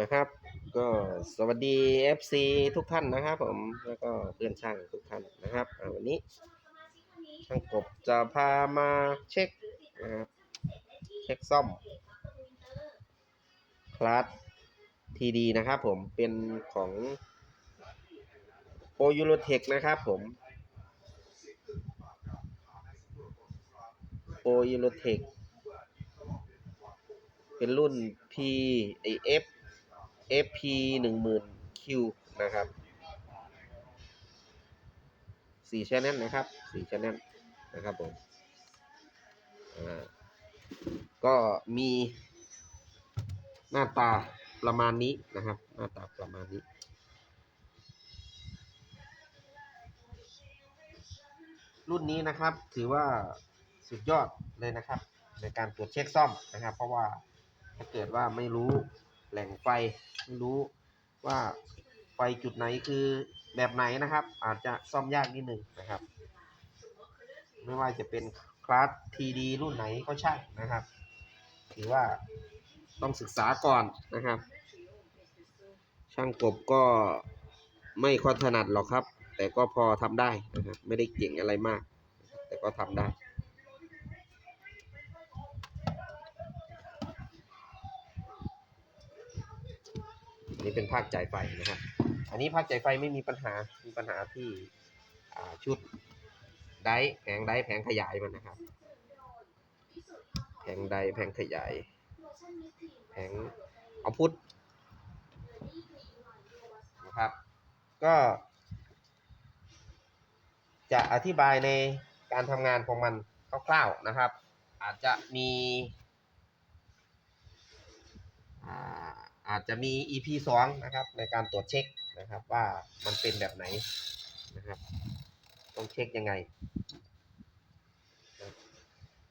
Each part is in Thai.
นะครับ ก็สวัสดี FC ทุกท่านนะครับ ผมแล้วก็เพื่อนช่างทุกท่านนะครับวันนี้ช่างกบจะพามาเช็คนะครับเช็คซ่อมคลาสทีดีนะครับ ผมเป็นของโปยูโรเทคนะครับ ผมโปยูโรเทคเป็นรุ่น P ไอ F FP หนึ่งหมื่น Q นะครับสี่ชแนลนะครับสี่ชแนลนะครับผมก็มีหน้าตาประมาณนี้นะครับ หน้าตาประมาณนี้รุ่นนี้นะครับถือว่าสุดยอดเลยนะครับ ในการตรวจเช็คซ่อมนะครับ เพราะว่าถ้าเกิดว่าไม่รู้ แหล่งไฟไม่รู้ว่าไฟจุดไหนคือแบบไหนนะครับ อาจจะซ่อมยากนิดหนึ่งนะครับ ไม่ว่าจะเป็นคลาสทีดีรุ่นไหนก็ช่างนะครับถือว่าต้องศึกษาก่อนนะครับ ช่างกบก็ไม่ค่อยถนัดหรอกครับ แต่ก็พอทำได้นะครับ ไม่ได้เก่งอะไรมาก แต่ก็ทำได้ อันนี้เป็นภาคจ่ายไฟนะครับ อันนี้ภาคจ่ายไฟไม่มีปัญหา มีปัญหาที่ชุดไดร์แผงไดร์แผงขยายมันนะครับ แผงไดร์แผงขยาย แผงเอาพุทนะครับ ก็ จะอธิบายในการทำงานของมันคร่าวๆนะครับ อาจจะมีอ่า อาจจะมี EP สองนะครับ ในการตรวจเช็คนะครับว่ามันเป็นแบบไหนนะครับ ต้องเช็คยังไง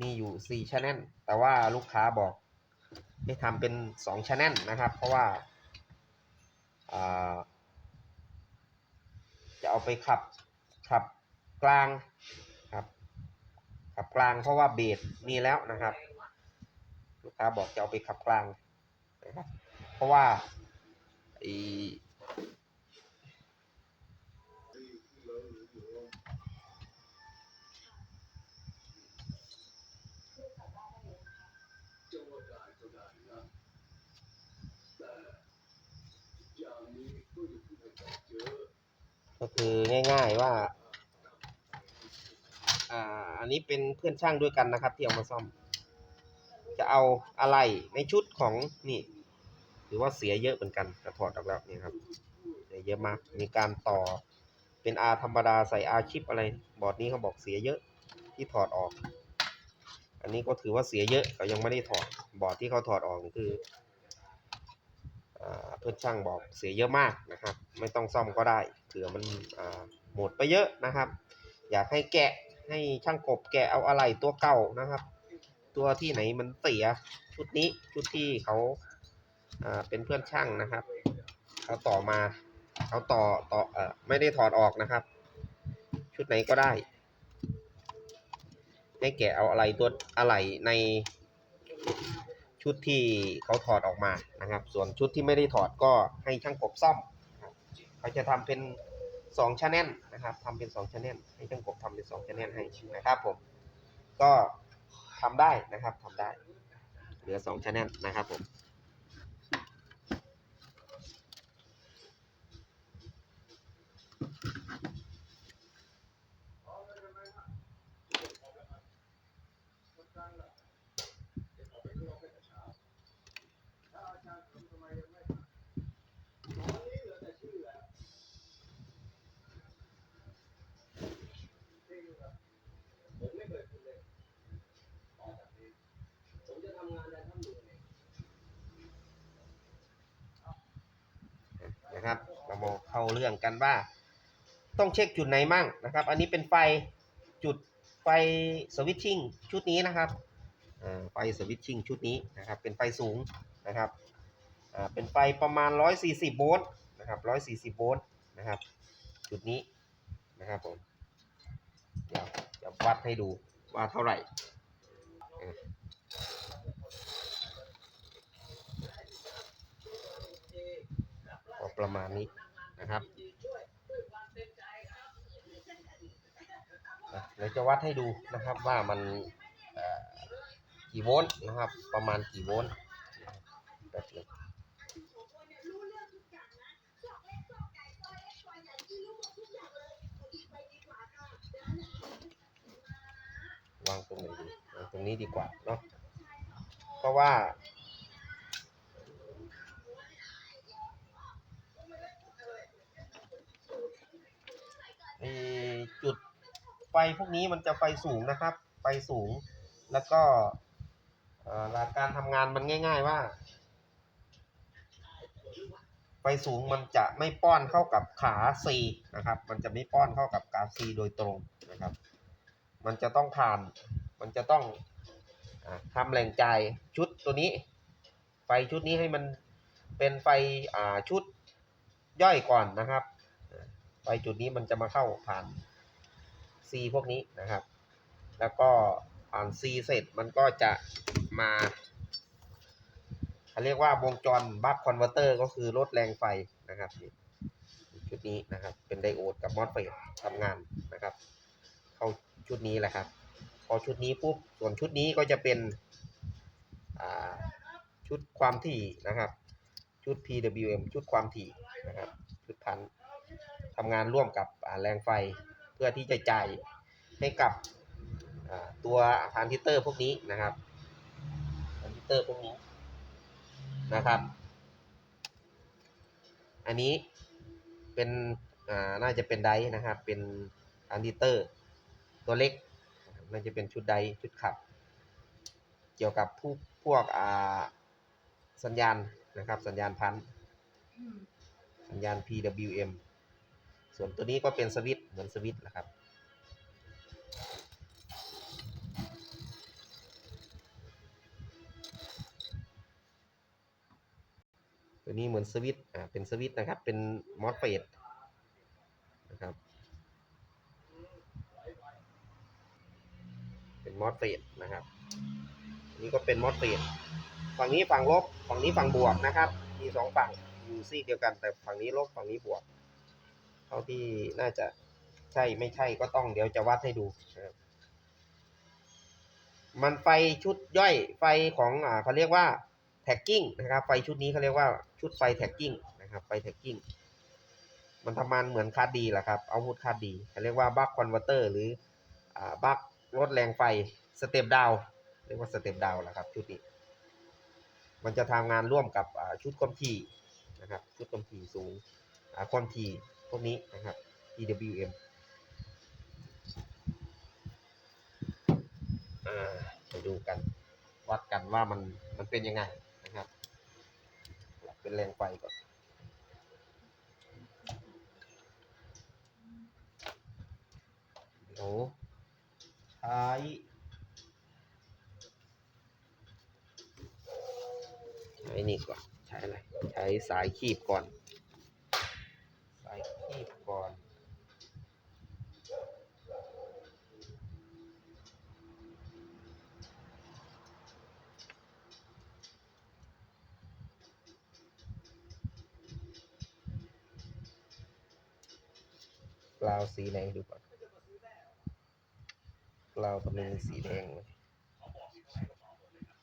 มีอยู่สี่ช anel แต่ว่าลูกค้าบอกให้ทำเป็นสองช anel นะครับ เพราะว่าาจะเอาไปขับขับกลางครับ ขับกลางเพราะว่าเบสมีแล้วนะครับ ลูกค้าบอกจะเอาไปขับกลางนะครับ เพราะว่าไอก็คือง่าย ๆว่า อ่า อันนี้เป็นเพื่อนช่างด้วยกันนะครับ ที่เอามาซ่อม จะเอาอะไรในชุดของนี่ ถือว่าเสียเยอะเหมือนกันกระถอดออกแล้วนี่ครับเยอะมาก มีการต่อเป็น R ธรรมดาใส่ R ชิปอะไร บอร์ดนี้เขาบอกเสียเยอะที่ถอดออก อันนี้ก็ถือว่าเสียเยอะเขายังไม่ได้ถอดบอร์ดที่เขาถอดออกนี่คือเพื่อนช่างบอกเสียเยอะมากนะครับ ไม่ต้องซ่อมก็ได้เผื่อมันหมดไปเยอะนะครับ อยากให้แกะให้ช่างกบแกะเอาอะไรตัวเก่านะครับ ตัวที่ไหนมันเสียชุดนี้ชุดที่เขา เป็นเพื่อนช่างนะครับเขาต่อมาเขาต่อต่อเออไม่ได้ถอดออกนะครับ ชุดไหนก็ได้ให้แกะเอาอะไรตัวอะไรในชุดที่เขาถอดออกมานะครับ ส่วนชุดที่ไม่ได้ถอดก็ให้ช่างกบซ่อมเขาจะทำเป็นสองชแนลนะครับทำเป็นสองชแนลให้ช่างกบทำเป็นสองชแนลให้นะครับผมก็ทำได้นะครับทำได้ เหลือสองชแนลนะครับผม มาเข้าเรื่องกันว่า ต้องเช็คจุดไหนมั่งนะครับ อันนี้เป็นไฟจุดไฟสวิตชิ่งชุดนี้นะครับไฟสวิตชิ่งชุดนี้นะครับ เป็นไฟสูงนะครับเป็นไฟประมาณ 140 โวลต์นะครับ140 โวลต์นะครับ จุดนี้นะครับผมเดี๋ยวจะวัดให้ดูว่าเท่าไหร่ประมาณนี้ นะครับเดี๋ยวจะวัดให้ดูนะครับว่ามันกี่โวลต์นะครับ ประมาณกี่โวลต์แบบนึงวางตรงไหนดีวางตรงนี้ดีกว่าเนาะเพราะว่า เอ่อจุดไฟพวกนี้มันจะไฟสูงนะครับ ไฟสูง แล้วก็หลักการทำงานมันง่าย ๆว่า ไฟสูงมันจะไม่ป้อนเข้ากับขา C นะครับ มันจะไม่ป้อนเข้ากับขา C โดยตรงนะครับ มันจะต้องผ่าน มันจะต้องอทำแหล่งจ่ายชุดตัวนี้ ไฟชุดนี้ให้มันเป็นไฟชุดย่อยก่อนนะครับ ไฟจุดนี้มันจะมาเข้าผ่าน C พวกนี้นะครับ แล้วก็ผ่าน C เสร็จมันก็จะมาเขาเรียกว่าวงจรบัคคอนเวอร์เตอร์ก็คือลดแรงไฟนะครับชุดนี้นะครับ เป็นไดโอดกับมอสเฟตทำงานนะครับ เข้าชุดนี้แหละครับ พอชุดนี้ปุ๊บส่วนชุดนี้ก็จะเป็นชุดความถี่นะครับ ชุด PWM ชุดความถี่นะครับ ชุดพัน ทำงานร่วมกับแรงไฟเพื่อที่จะจ่ายให้กับตัวทรานซิสเตอร์พวกนี้นะครับทรานซิสเตอร์พวกนี้นะครับ อันนี้เป็นน่าจะเป็นไดนะครับ เป็นทรานซิสเตอร์ตัวเล็กน่าจะเป็นชุดไดชุดขับ เกี่ยวกับพวกพวกสัญญาณนะครับ สัญญาณพันสัญญาณ PWM ส่วนตัวนี้ก็เป็นสวิตเหมือนสวิตนะครับ ตัวนี้เหมือนสวิตอ่าเป็นสวิตนะครับ เป็นมอสเฟตนะครับ เป็นมอสเฟตนะครับนนี้ก็เป็นมอสเฟตฝั่งนี้ฝั่งลบ ฝั่งนี้ฝั่งบวกนะครับ มีสองฝั่งอยู่ซีกเดียวกันแต่ฝั่งนี้ลบฝั่งนี้บวก เท่าที่น่าจะใช่ไม่ใช่ก็ต้องเดี๋ยวจะวัดให้ดูนะครับมันไฟชุดย่อยไฟของอ่าเขาเรียกว่าแท็กกิ้งนะครับ ไฟชุดนี้เขาเรียกว่าชุดไฟแท็กกิ้งนะครับไฟแท็กกิ้งมันทำงานเหมือนคาดดีแหละครับเอาพุทคาดดีเขาเรียกว่าบัคคอนเวอร์เตอร์หรืออ่าบัคลดแรงไฟสเต็ปดาวเรียกว่าสเต็ปดาวแหละครับชุดนี้ มันจะทำงานร่วมกับอ่าชุดความถี่นะครับชุดความถี่สูงอ่าความถี่ พวกนี้นะครับ PWM อ่าไปดูกัน วัดกันว่ามันมันเป็นยังไงนะครับ เป็นแรงไฟก่อนเดี๋ยวใช้ใช้นี่ก่อน ใช้อะไร ใช้สายคีบก่อน สายคีบก่อนกลาวสีไหนดูก่อนกลาวทำไมมีสีแดงเลย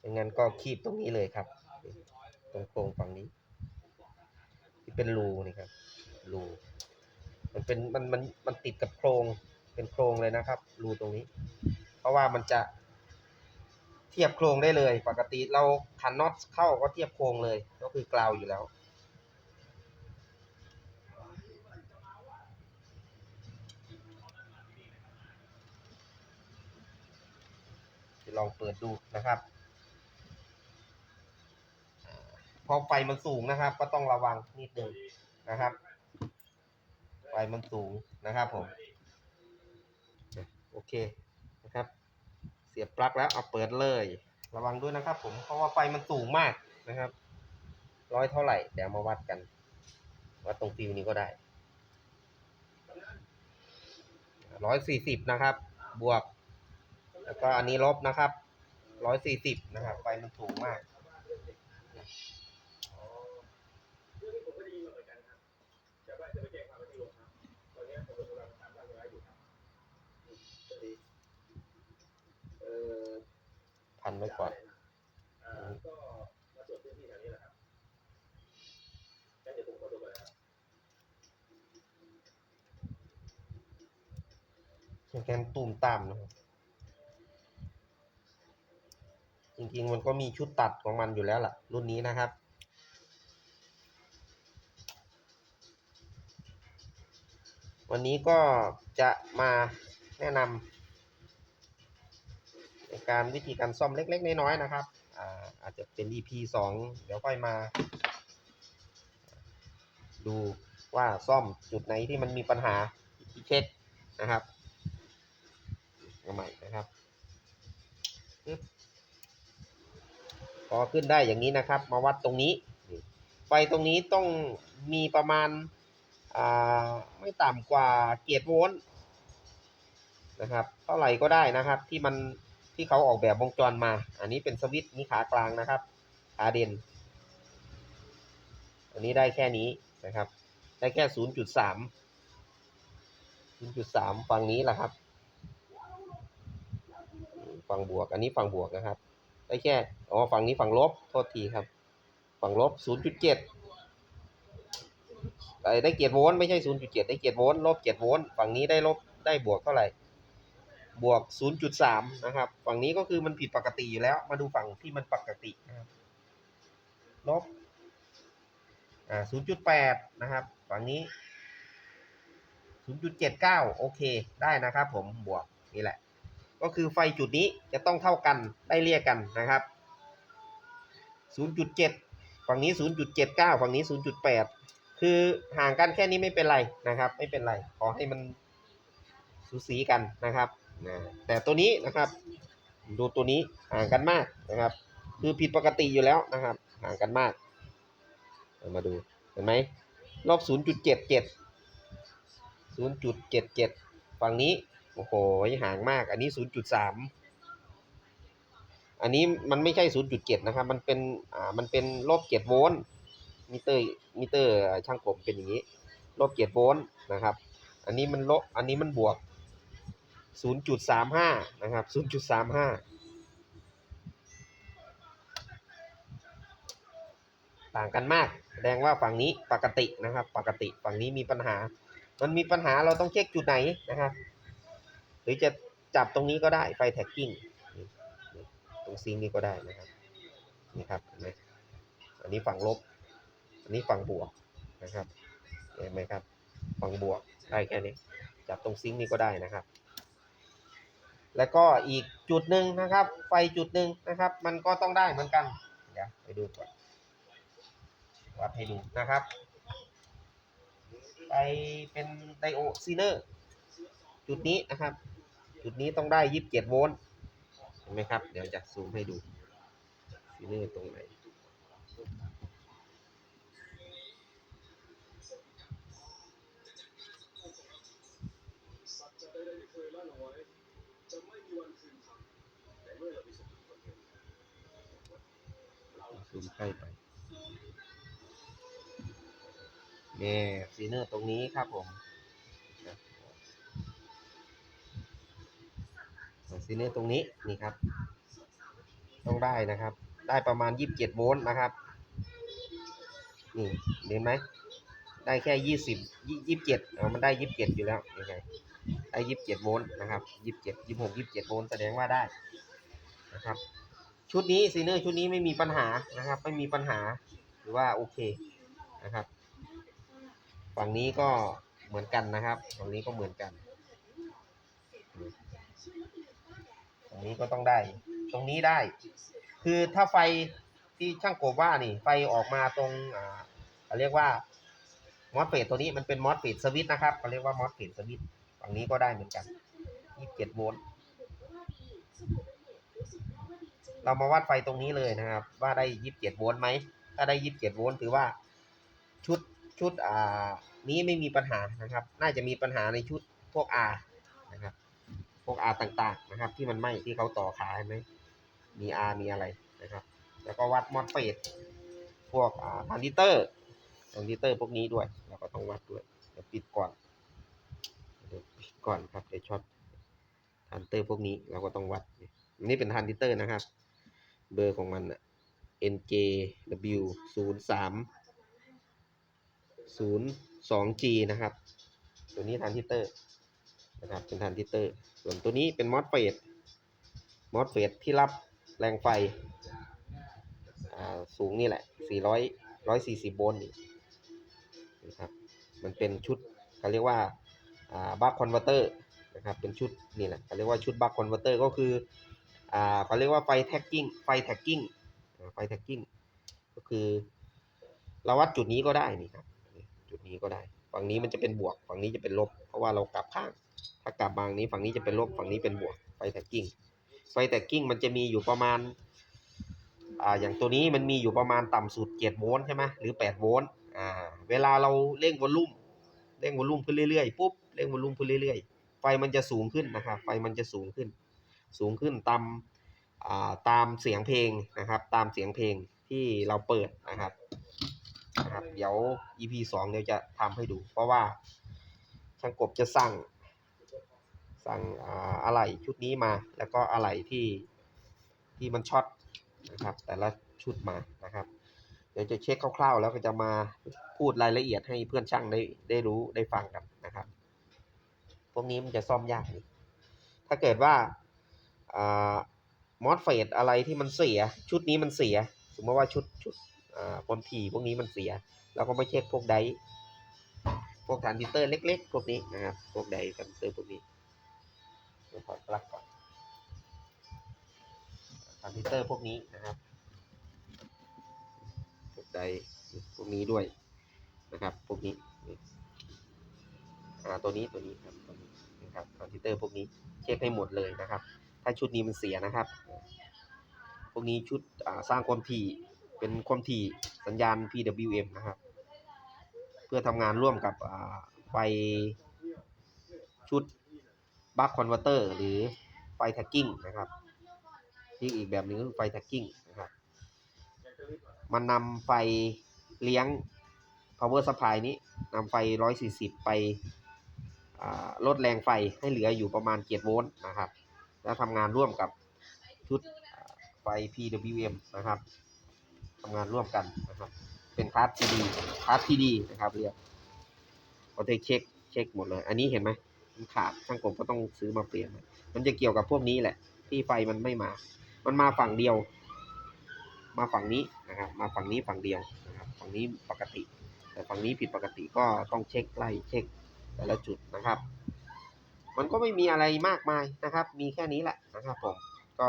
อย่างนั้นก็คีบตรงนี้เลยครับ ตรงโครงฝั่งนี้ ที่เป็นรูนี่ครับ รูมันเป็นมันมันมันติดกับโครงเป็นโครงเลยนะครับ รูตรงนี้ เพราะว่ามันจะเทียบโครงได้เลย ปกติเราขันน็อตเข้าก็เทียบโครงเลย ก็คือกลาวอยู่แล้วจะลองเปิดดูนะครับ พอไฟมันสูงนะครับ ก็ต้องระวังนิดนึงนะครับ ไฟมันสูงนะครับผม โอเคนะครับ เสียบปลั๊กแล้วเอาเปิดเลย ระวังด้วยนะครับ ผมเพราะว่าไฟมันสูงมากนะครับ ร้อยเท่าไหร่เดี๋ยวมาวัดกัน วัดตรงฟิวนี้ก็ได้ร้อยสี่สิบนะครับ บวก แล้วก็อันนี้ลบนะครับร้อยสี่สิบนะครับ ไฟมันสูงมาก พันไว้กว่อนก็มาส่วนพื้นที่แถวนี้แหละครับแค่เดี๋ยวผมขอตัวไปครับเป็นกาตุ่มต่ำนะครับจริงๆ มันก็มีชุดตัดของมันอยู่แล้วล่ะ รุ่นนี้นะครับ วันนี้ก็จะมาแนะนำ ในการวิธีการซ่อมเล็ก ๆ น้อยๆนะครับอ่าอาจจะเป็น EP สองเดี๋ยวค่อยมา ดูว่าซ่อมจุดไหนที่มันมีปัญหาเช็คนะครับใหม่นะครับพอขึ้นได้อย่างนี้นะครับ มาวัดตรงนี้ ไฟตรงนี้ต้องมีประมาณาไม่ต่ำกว่าเกียรโวลต์นะครับ เท่าไหร่ก็ได้นะครับ ที่มัน ที่เขาออกแบบวงจรมา อันนี้เป็นสวิตช์นี่ขากลางนะครับ ขาเด่น อันนี้ได้แค่นี้นะครับ ได้แค่ศูนย์จุดสามศูนย์จุดสามฝั่งนี้แหละครับ ฝั่งบวก อันนี้ฝั่งบวกนะครับ ได้แค่ อ๋อ ฝั่งนี้ฝั่งลบ โทษทีครับ ฝั่งลบศูนย์จุดเจ็ดได้เกียรโวลต์ไม่ใช่ศูนย์จุดเจ็ดได้เกียรโวลต์ลบเกียรโวลต์ฝั่งนี้ได้ลบ ได้บวกเท่าไหร่ บวกศูนย์จุดสามนะครับ ฝั่งนี้ก็คือมันผิดปกติอยู่แล้ว มาดูฝั่งที่มันปกตินะครับลบอ่า0.8 นะครับ ฝั่งนี้ 0.79 โอเค ได้นะครับผม บวกนี่แหละ ก็คือไฟจุดนี้จะต้องเท่ากัน ได้เรียกกันนะครับ 0.7 ฝั่งนี้ 0.79 ฝั่งนี้ 0.8 คือห่างกันแค่นี้ไม่เป็นไรนะครับ ไม่เป็นไร ขอให้มันสูสีกันนะครับ นะแต่ตัวนี้นะครับ ดูตัวนี้ห่างกันมากนะครับ คือผิดปกติอยู่แล้วนะครับ ห่างกันมาก มาดูเห็นไหมลบศูนย์จุดเจ็ดเจ็ดศูนย์จุดเจ็ดเจ็ดฝั่งนี้ โอ้โห ห่างมาก อันนี้ศูนย์จุดสามอันนี้มันไม่ใช่ศูนย์จุดเจ็ดนะครับ มันเป็น อ่า มันเป็นลบเจ็ดโวลต์ มิเตอร์ มิเตอร์ช่างผมเป็นอย่างนี้ลบเจ็ดโวลต์นะครับ อันนี้มันลบ อันนี้มันบวก ศูนย์จุดสามห้านะครับศูนย์จุดสามห้าต่างกันมากแสดงว่าฝั่งนี้ปกตินะครับ ปกติฝั่งนี้มีปัญหา มันมีปัญหาเราต้องเช็คจุดไหนนะครับ หรือจะจับตรงนี้ก็ได้ไฟแท็กกิ้งตรงซิงนี้ก็ได้นะครับนี่ครับเห็นไหมอันนี้ฝั่งลบ อันนี้ฝั่งบวกนะครับเห็นไหมครับ ฝั่งบวกได้แค่นี้ จับตรงซิงนี้ก็ได้นะครับ แล้วก็อีกจุดหนึ่งนะครับ ไฟจุดหนึ่งนะครับ มันก็ต้องได้เหมือนกัน เดี๋ยวไปดูก่อนวัดให้ดูนะครับ ไปเป็นไดโอซีเนอร์ จุดนี้นะครับ จุดนี้ต้องได้ยี่สิบเจ็ดโวลต์เห็นไหมครับ เดี๋ยวจะซูมให้ดูซีเนอร์ตรงไหน มใกล้ไปเนี่ยซีเนอร์ตรงนี้ครับผมซีเนอร์ตรงนี้นี่ครับ ต้องได้นะครับ ได้ประมาณยี่สิบเจ็ดโวลต์นะครับ นี่เห็นไหม ได้แค่ยี่สิบยี่สิบเจ็ดเอามันได้ยี่สิบเจ็ดอยู่แล้วยังไงได้ยี่สิบเจ็ดโวลต์นะครับยี่สิบเจ็ดยี่สิบหกยี่สิบเจ็ดโวลต์แสดงว่าได้นะครับ ชุดนี้ซีเนอร์ชุดนี้ไม่มีปัญหานะครับ ไม่มีปัญหาหรือว่าโอเคนะครับ ฝั่งนี้ก็เหมือนกันนะครับ ฝั่งนี้ก็เหมือนกันฝั่งนี้ก็ต้องได้ ตรงนี้ได้ คือถ้าไฟที่ช่างโกบว่านี่ ไฟออกมาตรงอ่าเรียกว่ามอสเฟตตัวนี้มันเป็นมอสเฟตสวิตนะครับเขาเรียกว่ามอสเฟตสวิตฝั่งนี้ก็ได้เหมือนกัน 27 โวลต์ เรามาวัดไฟตรงนี้เลยนะครับ ว่าได้ยี่สิบเจ็ดโวลต์ไหมถ้าได้ยี่สิบเจ็ดโวลต์ถือว่าชุดชุดอ่านี้ไม่มีปัญหานะครับ น่าจะมีปัญหาในชุดพวก R นะครับ พวก R ต่างๆนะครับ ที่มันไหม้ที่เขาต่อขาเห็นไหมมี R มีอะไรนะครับ แล้วก็วัดมอสเฟตพวกอ่าทรานซิเตอร์ทรานซิเตอร์พวกนี้ด้วยเราก็ต้องวัดด้วยเดี๋ยวปิดก่อนเดี๋ยวปิดก่อนครับเดี๋ยวช็อตทรานซิเตอร์พวกนี้เราก็ต้องวัดอันนี้เป็นทรานซิเตอร์นะครับ เบอร์ของมันอะ NJW 0 3 0 2 G นะครับ ตัวนี้ทรานซิเตอร์นะครับ เป็นทรานซิเตอร์ ส่วนตัวนี้เป็นมอสเฟตมอสเฟตที่รับแรงไฟสูงนี่แหละ 400 140 โวลต์นะครับ มันเป็นชุดเขาเรียกว่าอ่าบัคคอนเวอร์เตอร์นะครับ เป็นชุดนี่แหละเขาเรียกว่าชุดบัคคอนเวอร์เตอร์ก็คือ อ่าเขาเรียกว่าไฟแท็กกิ้งไฟแท็กกิ้งไฟแท็กกิ้งก็คือเราวัดจุดนี้ก็ได้นี่ครับจุดนี้ก็ได้ ฝั่งนี้มันจะเป็นบวก ฝั่งนี้จะเป็นลบ เพราะว่าเรากลับข้าง ถ้ากลับบางนี้ฝั่งนี้จะเป็นลบ ฝั่งนี้เป็นบวก ไฟแท็กกิ้ง ไฟแท็กกิ้งมันจะมีอยู่ประมาณ อ่า อย่างตัวนี้มันมีอยู่ประมาณต่ำสุด7โวลต์ใช่ไหมหรือ8โวลต์ อ่า เวลาเราเร่งวอลลุ่ม เร่งวอลลุ่มขึ้นเรื่อยๆ ปุ๊บ เร่งวอลลุ่มขึ้นเรื่อยๆ ไฟมันจะสูงขึ้นนะครับ ไฟมันจะสูงขึ้น สูงขึ้นตามตามเสียงเพลงนะครับ ตามเสียงเพลงที่เราเปิดนะครับนะครับเดี๋ยว EP สองเดี๋ยวจะทำให้ดู เพราะว่าช่างกบจะสั่ง สั่งอะไหล่ชุดนี้มา แล้วก็อะไหล่ที่ที่มันช็อตนะครับ แต่ละชุดมานะครับ เดี๋ยวจะเช็คคร่าวๆ แล้วก็จะมาพูดรายละเอียดให้เพื่อนช่างได้ได้รู้ได้ฟังกันนะครับ พวกนี้มันจะซ่อมยากนี่ถ้าเกิดว่า มอสเฟตอะไรที่มันเสีย ชุดนี้มันเสีย สมมติว่าชุดชุดความถี่พวกนี้มันเสีย เราก็ไม่เช็คพวกไดร์พวกทรานซิสเตอร์เล็ก ๆ พวกนี้นะครับพวกไดร์ทรานซิสเตอร์พวกนี้เดี๋ยวถอปลั๊กก่อนทรานซิสเตอร์พวกนี้นะครับพวกไดร์พวกนี้ด้วยนะครับพวกนี้อ่าตัวนี้ตัวนี้ครับตัวนี้นะครับทรานซิสเตอร์พวกนี้เช็คให้หมดเลยนะครับ ถ้าชุดนี้มันเสียนะครับ พวกนี้ชุดสร้างความถี่เป็นความถี่สัญญาณ PWM นะครับ เพื่อทำงานร่วมกับไฟชุดบัคคอนเวอร์เตอร์หรือไฟแท็กกิ้งนะครับที่อีกแบบหนึ่งก็คือไฟแท็กกิ้งนะครับ มันนำไฟเลี้ยง power supply นี้นำไฟ 140 ไปอ่าลดแรงไฟให้เหลืออยู่ประมาณ 7 โวลต์นะครับ แล้วทำงานร่วมกับชุดไฟ PWM นะครับทำงานร่วมกันนะครับ เป็นคลาส PD คลาส PD นะครับเรียกก็ได้เช็คเช็คหมดเลย อันนี้เห็นไหมมันขาดช่างผมก็ต้องซื้อมาเปลี่ยน มันจะเกี่ยวกับพวกนี้แหละ ที่ไฟมันไม่มา มันมาฝั่งเดียว มาฝั่งนี้นะครับ มาฝั่งนี้ฝั่งเดียวนะครับ ฝั่งนี้ปกติ แต่ฝั่งนี้ผิดปกติก็ต้องเช็คไล่เช็คแต่ละจุดนะครับ มันก็ไม่มีอะไรมากมายนะครับ มีแค่นี้แหละนะครับผมก็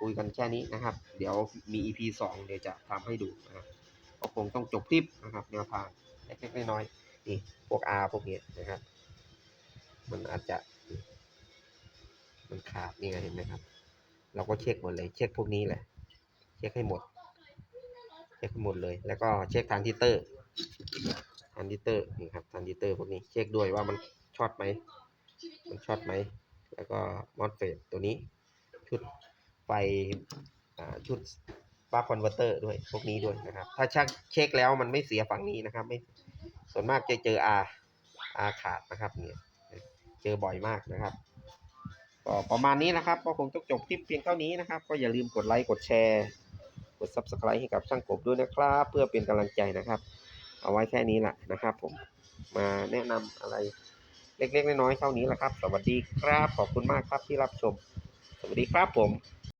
คุยกันแค่นี้นะครับ เดี๋ยวมี EP สองเดี๋ยวจะทำให้ดูนะครับก็คงต้องจบคลิปนะครับแนวทางเล็กๆน้อยๆนี่พวก R พวกนี้นะครับ มันอาจจะ มันขาดนี่ไงเห็นไหมครับ เราก็เช็คหมดเลยเช็คพวกนี้แหละ เช็คให้หมด เช็คให้หมดเลย แล้วก็เช็คทานซิเตอร์ทานซิเตอร์นี่ครับทานซิเตอร์พวกนี้เช็คด้วยว่ามันช็อตไหม มันช็อตไหม แล้วก็มอสเฟตตัวนี้ ชุดไฟชุดบัคคอนเวอร์เตอร์ด้วย พวกนี้ด้วยนะครับ ถ้าชักเช็คแล้วมันไม่เสียฝั่งนี้นะครับ ไม่ ส่วนมากจะเจอ R R ขาดนะครับ เนี่ย เจอบ่อยมากนะครับ ก็ประมาณนี้นะครับ ก็คงต้องจบคลิปเพียงเท่านี้นะครับ ก็อย่าลืมกดไลค์ กดแชร์ กด Subscribe ให้กับช่างกบด้วยนะครับ เพื่อเป็นกำลังใจนะครับ เอาไว้แค่นี้แหละนะครับ ผม มาแนะนำอะไร เล็กๆน้อยๆเท่านี้แหละครับ สวัสดีครับ ขอบคุณมากครับที่รับชม สวัสดีครับผม